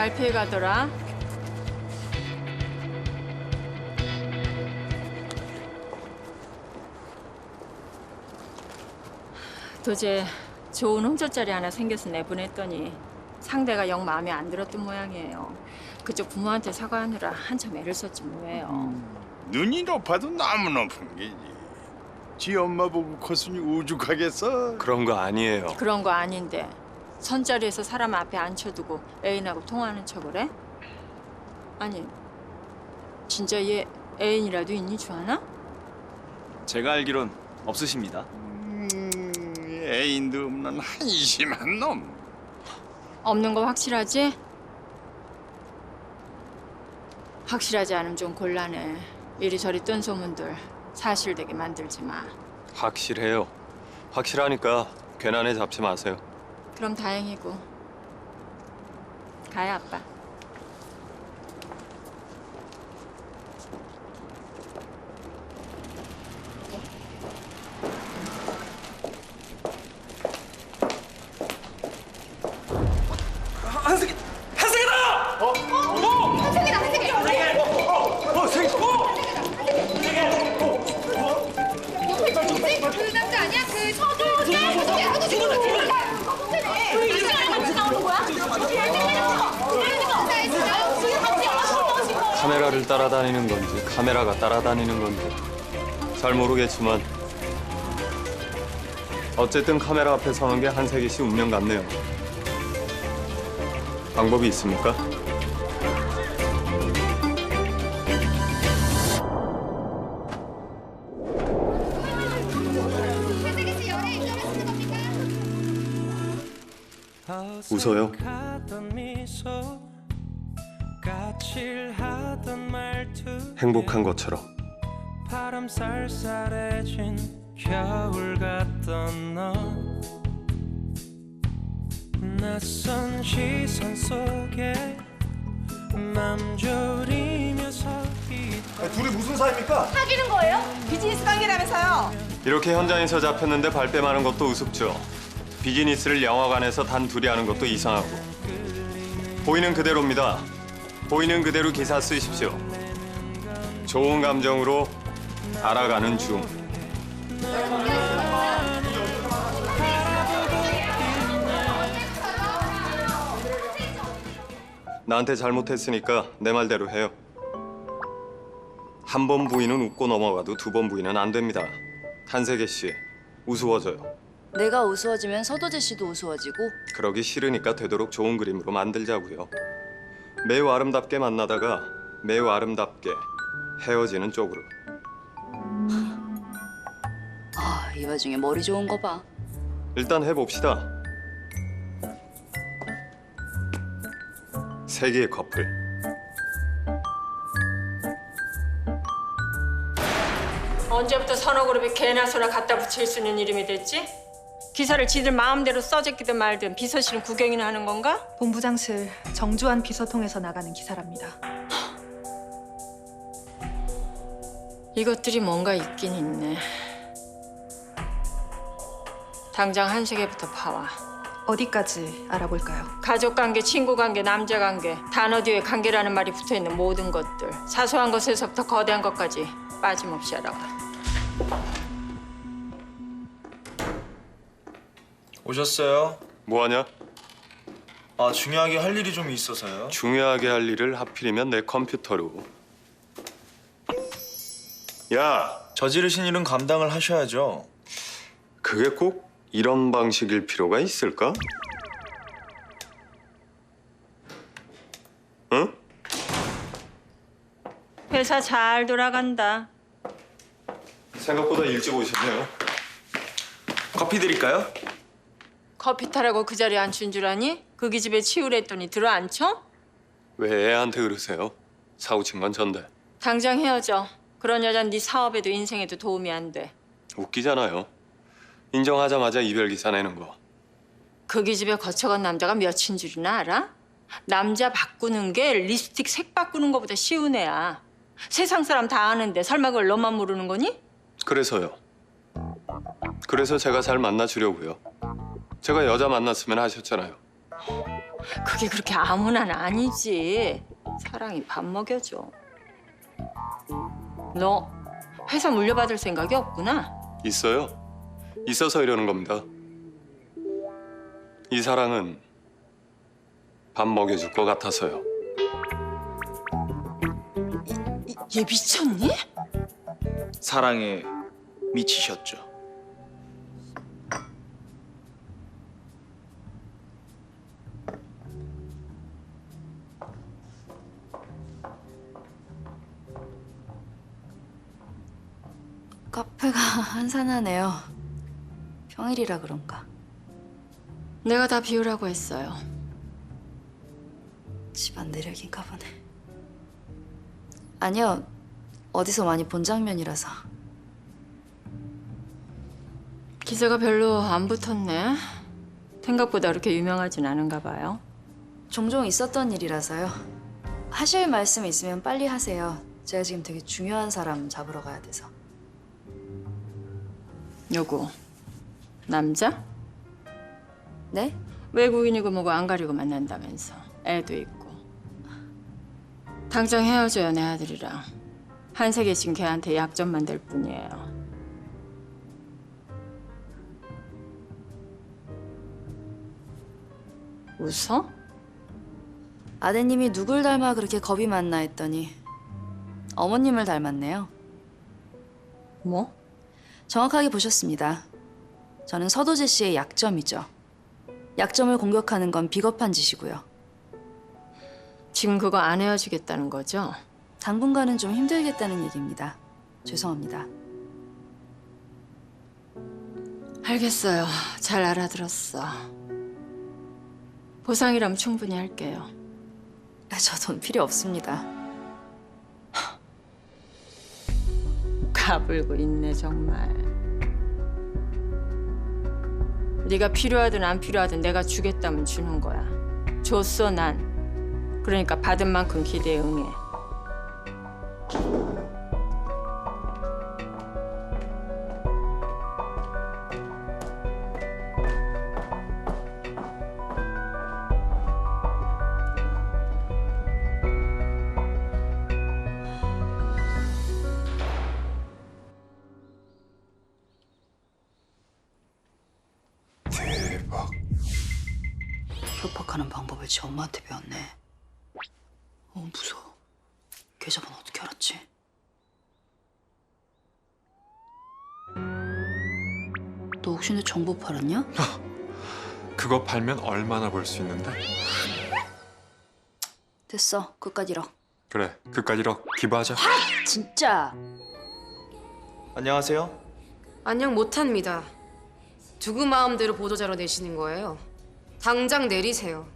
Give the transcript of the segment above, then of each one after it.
잘 피해가더라. 도저히 좋은 혼절자리 하나 생겨서 내보냈더니 상대가 영 마음에 안 들었던 모양이에요. 그쪽 부모한테 사과하느라 한참 애를 썼지 뭐예요. 눈이 높아도 너무 높은 게지. 지 엄마 보고 컸으니 우죽하겠어. 그런 거 아니에요. 그런 거 아닌데 선자리에서 사람 앞에 앉혀두고 애인하고 통화하는 척을 해? 아니 진짜 얘 애인이라도 있니 주하나? 제가 알기론 없으십니다. 음, 애인도 없는 한심한 놈. 없는 거 확실하지? 확실하지 않으면 좀 곤란해. 이리저리 뜬 소문들 사실 되게 만들지 마. 확실해요. 확실하니까 괜한에 잡지 마세요. 그럼 다행이고. 가요 아빠. 따라다니는 건지 카메라가 따라다니는 건지 잘 모르겠지만 어쨌든 카메라 앞에 서는 게 한세기 씨 운명 같네요. 방법이 있습니까? 웃어요. 행복한 것처럼 바람 쌀쌀해진 겨울 같던 너 낯선 시선 속에 맘 졸이며 서 있던 둘이 무슨 사이입니까? 사귀는 거예요? 비즈니스 관계라면서요? 이렇게 현장에서 잡혔는데 발뺌하는 것도 우습죠. 비즈니스를 영화관에서 단 둘이 하는 것도 이상하고. 보이는 그대로입니다. 보이는 그대로 기사 쓰십시오. 좋은 감정으로 알아가는 중. 나한테 잘못했으니까 내 말대로 해요. 한 번 부인은 웃고 넘어가도 두 번 부인은 안 됩니다. 한세계 씨, 우스워져요. 내가 우스워지면 서도재 씨도 우스워지고 그러기 싫으니까 되도록 좋은 그림으로 만들자고요. 매우 아름답게 만나다가 매우 아름답게 헤어지는 쪽으로. 아, 이 와중에 머리 좋은 거 봐. 일단 해봅시다. 세계의 커플. 언제부터 선호그룹이 개나 소나 갖다 붙일 수 있는 이름이 됐지? 기사를 지들 마음대로 써제끼든 말든 비서실은 구경이나 하는 건가? 본부장실 정주환 비서 통해서 나가는 기사랍니다. 이것들이 뭔가 있긴 있네. 당장 한세계부터 파와. 어디까지 알아볼까요? 가족 관계, 친구 관계, 남자 관계, 단어 뒤에 관계라는 말이 붙어 있는 모든 것들, 사소한 것에서부터 거대한 것까지 빠짐없이 알아봐. 오셨어요? 뭐하냐? 아 중요하게 할 일이 좀 있어서요. 중요하게 할 일을 하필이면 내 컴퓨터로. 야, 저지르신 일은 감당을 하셔야죠. 그게 꼭 이런 방식일 필요가 있을까? 응? 회사 잘 돌아간다. 생각보다 일찍 오셨네요. 커피 드릴까요? 커피 타라고 그 자리에 앉힌 줄 아니? 그 기집애 치우래 했더니 들어 앉혀? 왜 애한테 그러세요? 사고 친 건 전데. 당장 헤어져. 그런 여잔 네 사업에도 인생에도 도움이 안 돼. 웃기잖아요. 인정하자마자 이별 기사 내는 거. 그 기집애 거쳐간 남자가 몇인 줄이나 알아? 남자 바꾸는 게 립스틱 색 바꾸는 것보다 쉬운 애야. 세상 사람 다 아는데 설마 그걸 너만 모르는 거니? 그래서요. 그래서 제가 잘 만나주려고요. 제가 여자 만났으면 하셨잖아요. 그게 그렇게 아무나 는 아니지. 사랑이 밥 먹여줘. 너 회사 물려받을 생각이 없구나. 있어요. 있어서 이러는 겁니다. 이 사랑은 밥 먹여줄 것 같아서요. 얘 미쳤니? 사랑에 미치셨죠. 카페가 한산하네요. 평일이라 그런가. 내가 다 비우라고 했어요. 집안 내력인가 보네. 아니요. 어디서 많이 본 장면이라서. 기세가 별로 안 붙었네. 생각보다 그렇게 유명하진 않은가 봐요. 종종 있었던 일이라서요. 하실 말씀 있으면 빨리 하세요. 제가 지금 되게 중요한 사람 잡으러 가야 돼서. 누구? 남자? 네? 외국인이고 뭐고 안 가리고 만난다면서. 애도 있고. 당장 헤어져요, 내 아들이랑. 한세계 지금 걔한테 약점 만들 뿐이에요. 웃어? 아드님이 누굴 닮아 그렇게 겁이 많나 했더니 어머님을 닮았네요. 뭐? 정확하게 보셨습니다. 저는 서도재 씨의 약점이죠. 약점을 공격하는 건 비겁한 짓이고요. 지금 그거 안 헤어지겠다는 거죠? 당분간은 좀 힘들겠다는 얘기입니다. 죄송합니다. 알겠어요. 잘 알아들었어. 보상이라면 충분히 할게요. 저 돈 필요 없습니다. 가불고 있네 정말. 네가 필요하든 안 필요하든 내가 주겠다면 주는 거야. 줬어 난. 그러니까 받은 만큼 기대에 응해. 협박하는 방법을 지 엄마한테 배웠네. 어 무서워. 계좌번호 어떻게 알았지? 너 혹시 내 정보 팔았냐? 그거 팔면 얼마나 벌 수 있는데? 됐어. 끝까지 잃어. 그래, 그까지 1억 기부하자. 진짜. 안녕하세요. 안녕 못합니다. 누구 마음대로 보도자료 내시는 거예요? 당장 내리세요.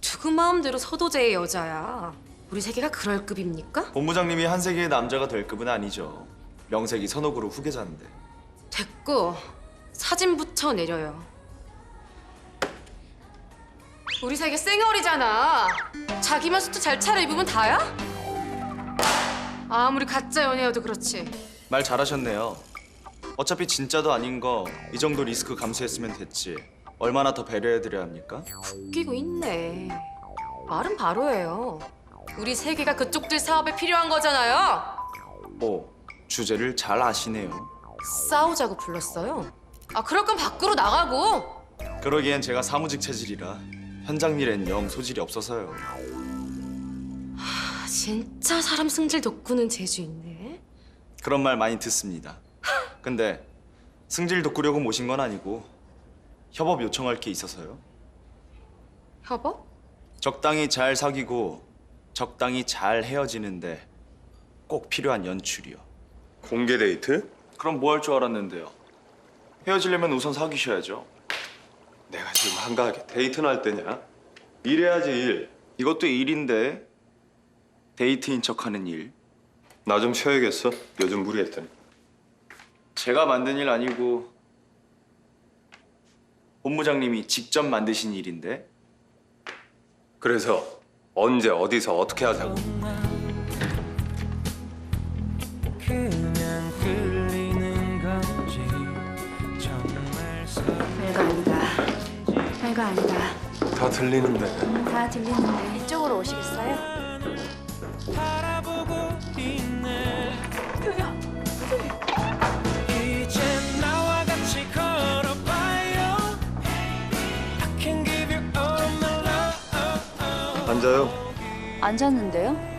누구 마음대로 서도제의 여자야. 우리 세계가 그럴 급입니까? 본부장님이 한세계의 남자가 될 급은 아니죠. 명색이 선옥으로 후계자인데. 됐고 사진부터 내려요. 우리 세계 쌩얼이잖아. 자기만 수트 잘 차려 입으면 다야? 아무리 가짜 연애여도 그렇지. 말 잘하셨네요. 어차피 진짜도 아닌 거 이 정도 리스크 감수했으면 됐지. 얼마나 더 배려해드려야 합니까? 웃기고 있네. 말은 바로예요. 우리 세계가 그쪽들 사업에 필요한 거잖아요. 오, 주제를 잘 아시네요. 싸우자고 불렀어요. 아 그럴 건 밖으로 나가고. 그러기엔 제가 사무직 체질이라 현장 일엔 영 소질이 없어서요. 아, 진짜 사람 승질 돋구는 재주 있네. 그런 말 많이 듣습니다. 근데 승질 돋구려고 모신 건 아니고 협업 요청할 게 있어서요. 협업? 적당히 잘 사귀고 적당히 잘 헤어지는데 꼭 필요한 연출이요. 공개 데이트? 그럼 뭐 할 줄 알았는데요? 헤어지려면 우선 사귀셔야죠. 내가 지금 한가하게 데이트는 할 때냐? 일해야지 일. 이것도 일인데 데이트인 척하는 일. 나 좀 쉬어야겠어. 요즘 무리했더니. 제가 만든 일 아니고 본부장님이 직접 만드신 일인데 그래서 언제 어디서 어떻게 하자고? 그냥 끌리는 건지 정말 서 별거 아니다. 별거 아니다. 다 들리는데 다 들리는데 이쪽으로 오시겠어요? 앉아요. 앉았는데요?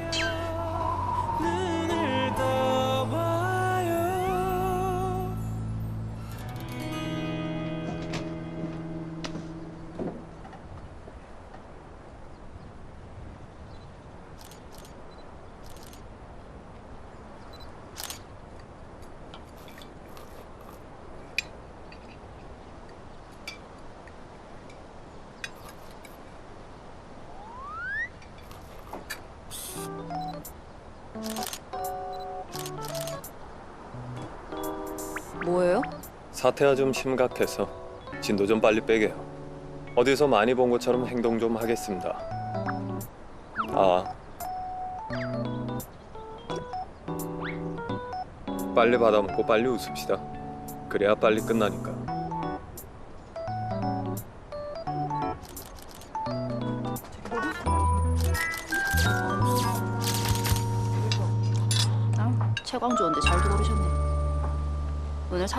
사태가 좀 심각해서 진도 좀 빨리 빼게요. 어디서 많이 본 것처럼 행동 좀 하겠습니다. 아. 빨리 받아먹고 빨리 웃읍시다. 그래야 빨리 끝나니까.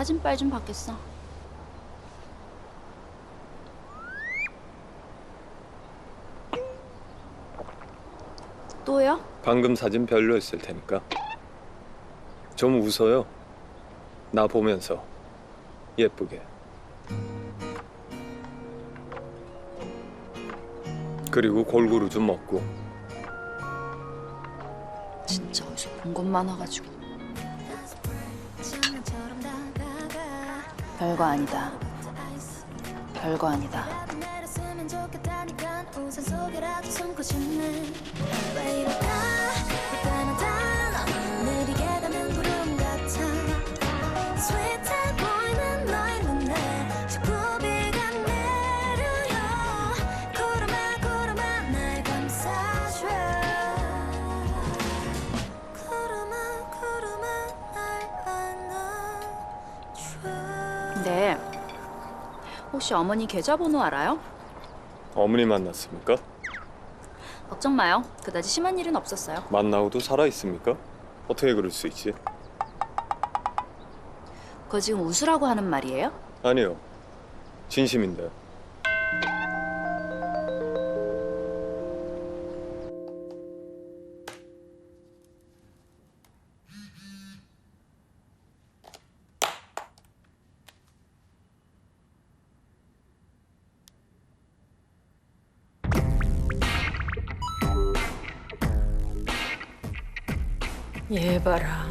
사진빨 좀 받겠어. 또요? 방금 사진 별로였을 테니까. 좀 웃어요. 나 보면서 예쁘게. 그리고 골고루 좀 먹고. 진짜 어디서 본 것만 와가지고. 별거 아니다. 별거 아니다. 혹시 어머니 계좌번호 알아요? 어머니 만났습니까? 걱정 마요. 그다지 심한 일은 없었어요. 만나고도 살아 있습니까? 어떻게 그럴 수 있지? 그거 지금 웃으라고 하는 말이에요? 아니요. 진심인데. 얘 봐라.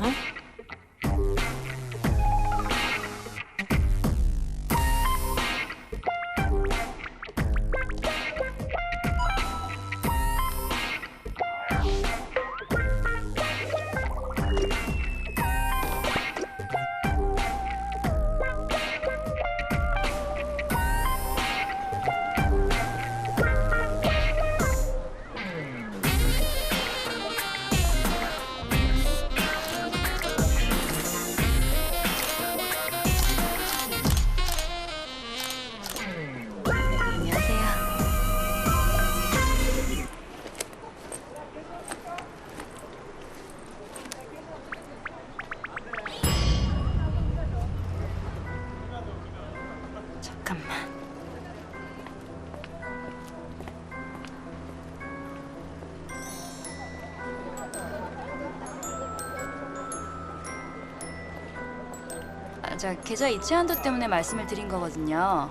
아, 저 계좌 이체 한도 때문에 말씀을 드린 거거든요.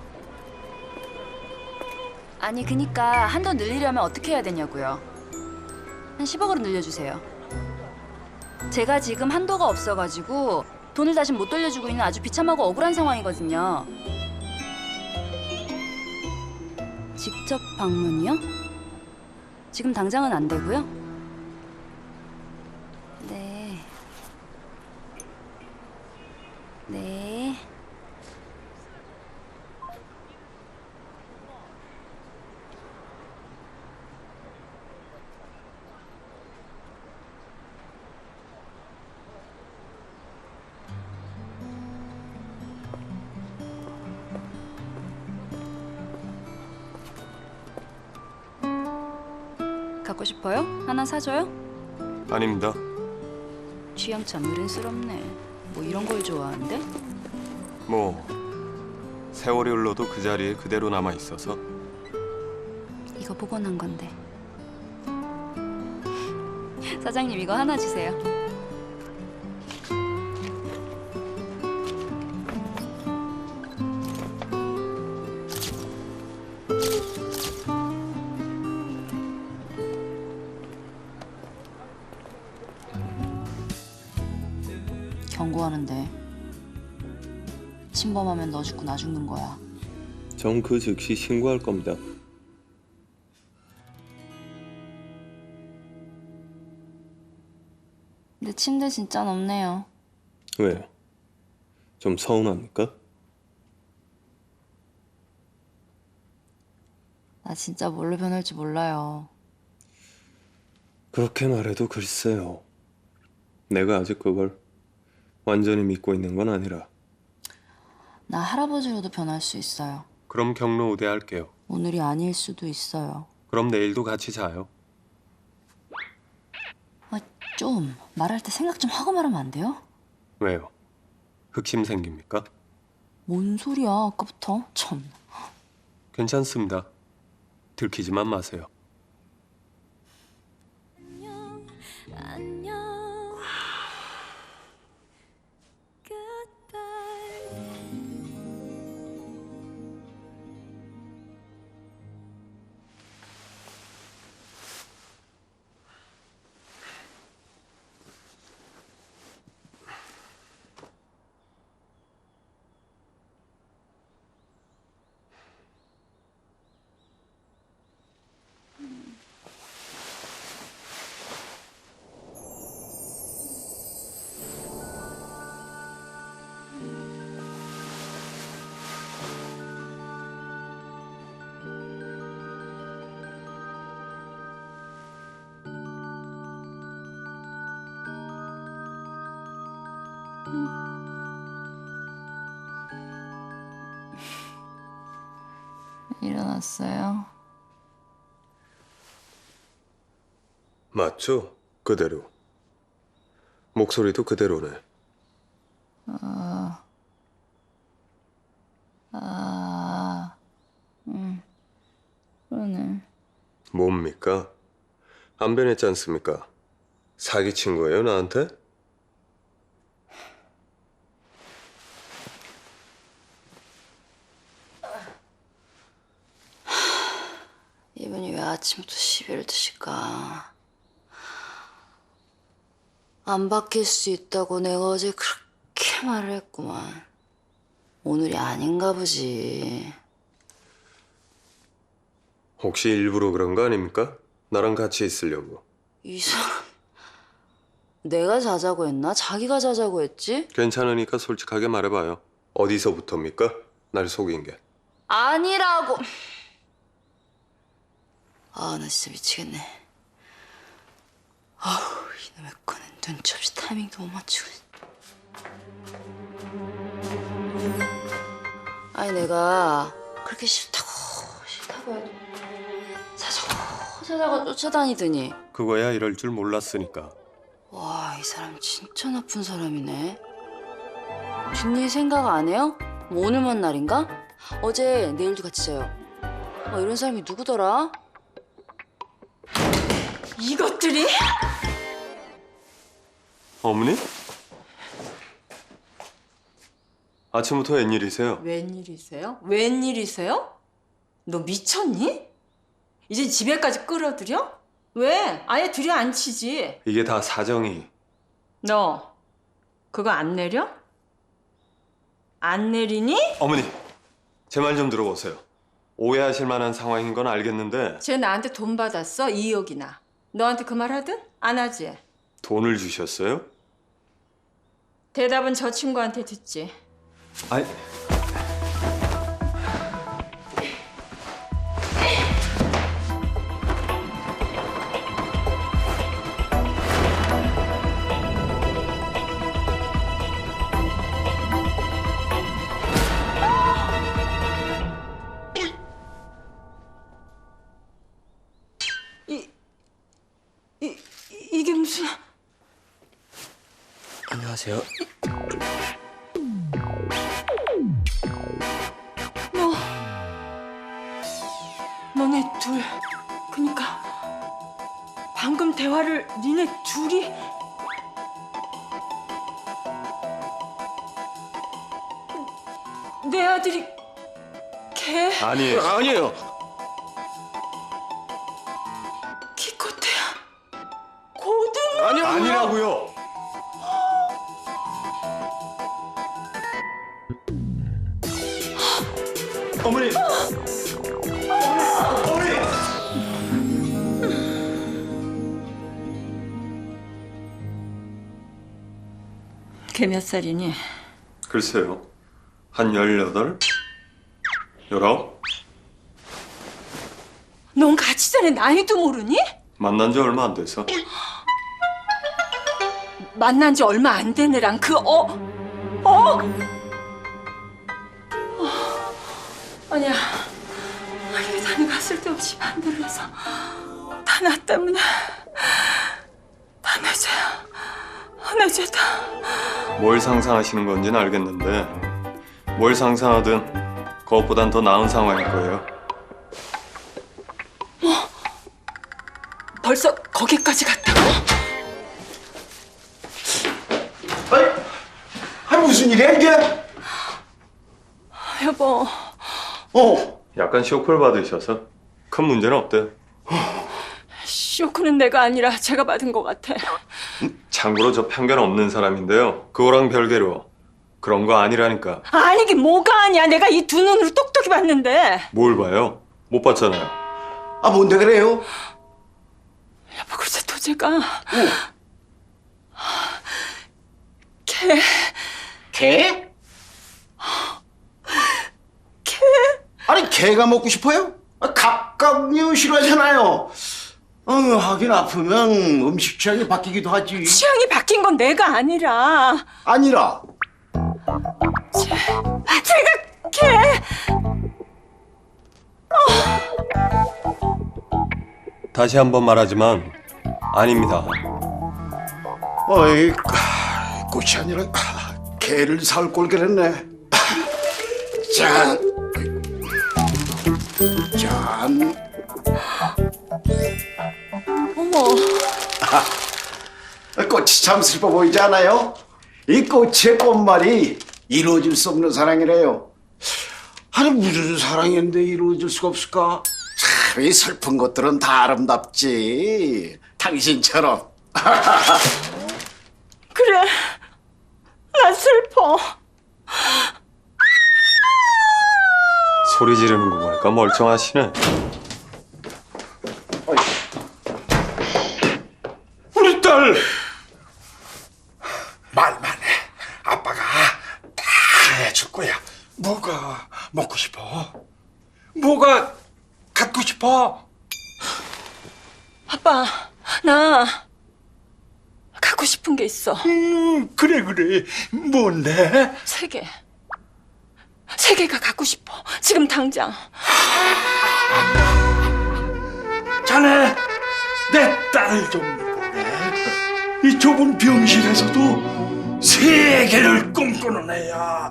아니 그니까 한도 늘리려면 어떻게 해야 되냐고요. 한 10억으로 늘려주세요. 제가 지금 한도가 없어가지고 돈을 다시 못 돌려주고 있는 아주 비참하고 억울한 상황이거든요. 직접 방문이요? 지금 당장은 안 되고요. 네. 갖고 싶어요? 하나 사줘요? 아닙니다. 취향 참 어른스럽네. 뭐 이런 걸 좋아하는데? 뭐 세월이 흘러도 그 자리에 그대로 남아 있어서 이거 복원한 건데. 사장님 이거 하나 주세요. 침범하면 너 죽고 나 죽는 거야. 전 그 즉시 신고할 겁니다. 근데 침대 진짜 없네요. 왜요? 좀 서운합니까? 나 진짜 뭘로 변할지 몰라요. 그렇게 말해도 글쎄요. 내가 아직 그걸 완전히 믿고 있는 건 아니라. 나 할아버지로도 변할 수 있어요. 그럼 경로 우대할게요. 오늘이 아닐 수도 있어요. 그럼 내일도 같이 자요. 아, 좀 말할 때 생각 좀 하고 말하면 안 돼요? 왜요? 흑심 생깁니까? 뭔 소리야 아까부터 참. 괜찮습니다. 들키지만 마세요. 안녕 Goodbye 일어났어요? 맞죠? 그대로. 목소리도 그대로네. 아, 아, 응, 그러네. 뭡니까? 안 변했지 않습니까? 사기친 거예요, 나한테? 이분이 왜 아침부터 시비를 드실까? 안 바뀔 수 있다고 내가 어제 그렇게 말을 했구만. 오늘이 아닌가 보지. 혹시 일부러 그런 거 아닙니까? 나랑 같이 있으려고. 이 사람 내가 자자고 했나? 자기가 자자고 했지? 괜찮으니까 솔직하게 말해봐요. 어디서부터입니까? 날 속인 게. 아니라고. 아, 나 진짜 미치겠네. 아우, 이놈의 거는 눈치 없이 타이밍도 못 맞추고. 아니, 내가 그렇게 싫다고, 싫다고 해도 자자고, 자자고 쫓아다니더니. 그거야 이럴 줄 몰랐으니까. 와, 이 사람 진짜 나쁜 사람이네. 뒷일 생각 안 해요? 뭐 오늘만 날인가? 어제 내일도 같이 자요. 아, 이런 사람이 누구더라? 이것들이? 어머니? 아침부터 웬일이세요? 웬일이세요? 웬일이세요? 너 미쳤니? 이제 집에까지 끌어들여? 왜? 아예 들여앉히지. 이게 다 사정이. 너 그거 안 내려? 안 내리니? 어머니, 제 말 좀 들어보세요. 오해하실 만한 상황인 건 알겠는데 쟤 나한테 돈 받았어 2억이나. 너한테 그 말 하든? 안 하지? 돈을 주셨어요? 대답은 저 친구한테 듣지. 아니, 안녕하세요. 너 너네 둘 그니까 방금 대화를 니네 둘이 내 아들이 걔 아니에요. 아니에요. 걔 몇 살이니? 글쎄요. 한 열여덟? 열아홉? 넌 같이 전에 나이도 모르니? 만난 지 얼마 안 돼서. 만난 지 얼마 안 된 애랑 그 어? 어? 어, 아니야. 이게 다니가 쓸데없이 만들어서 다 나 때문에 다 내 죄야. 내 죄다. 뭘 상상하시는 건지는 알겠는데 뭘 상상하든 그것보단 더 나은 상황일 거예요. 벌써 거기까지 갔다고? 아니, 아니 무슨 일이야 이게? 여보, 어. 약간 쇼크를 받으셔서 큰 문제는 없대요. 쇼크는 내가 아니라 제가 받은 것 같아. 참고로 저 편견 없는 사람인데요. 그거랑 별개로 그런 거 아니라니까. 아니긴 뭐가 아니야. 내가 이 두 눈으로 똑똑히 봤는데. 뭘 봐요? 못 봤잖아요. 아 뭔데 그래요? 여보, 글쎄 도제가 걔 개? 개? 아니 개가 먹고 싶어요? 아, 갑각류 싫어하잖아요. 어, 하긴 아프면 음식 취향이 바뀌기도 하지. 취향이 바뀐 건 내가 아니라 아니라 제가 걔 다시 한번 말하지만 아닙니다. 어이 꽃이 아니라 개를 사올 걸 그랬네. 짠. 짠. 어머 꽃이 참 슬퍼 보이지 않아요? 이 꽃의 꽃말이 이루어질 수 없는 사랑이래요. 아니 무슨 사랑인데 이루어질 수가 없을까? 참 이 슬픈 것들은 다 아름답지. 당신처럼. 그래 나 슬퍼 소리 지르는 거 보니까 멀쩡하시네. 우리 딸 말만 해. 아빠가 다 해줄 거야. 뭐가 먹고 싶어? 뭐가 갖고 싶어? 아빠 나 갖고 싶은 게 있어 음, 그래 그래. 뭔데? 세 개. 세 개가 갖고 싶어. 지금 당장. 자네 내 딸을 좀 보게. 이 좁은 병실에서도 세계를 꿈꾸는 애야.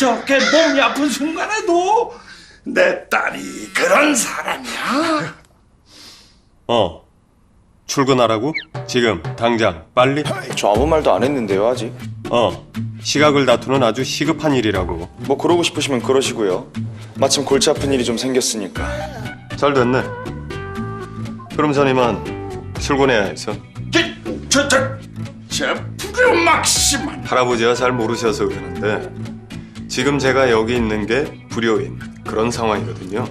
저렇게 몸이 아픈 순간에도 내 딸이 그런 사람이야. 어. 출근하라고? 지금 당장 빨리? 저 아무 말도 안 했는데요 아직. 어. 시각을 다투는 아주 시급한 일이라고. 뭐 그러고 싶으시면 그러시고요. 마침 골치 아픈 일이 좀 생겼으니까. 잘 됐네. 그럼 전 이만 출근해야 해서. 저, 저, 저 불효막심한. 할아버지가 잘 모르셔서 그러는데 지금 제가 여기 있는 게 불효인 그런 상황이거든요.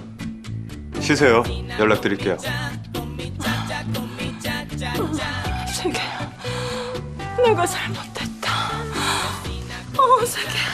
쉬세요. 연락드릴게요. 내가 잘못했다. 어, 세 개.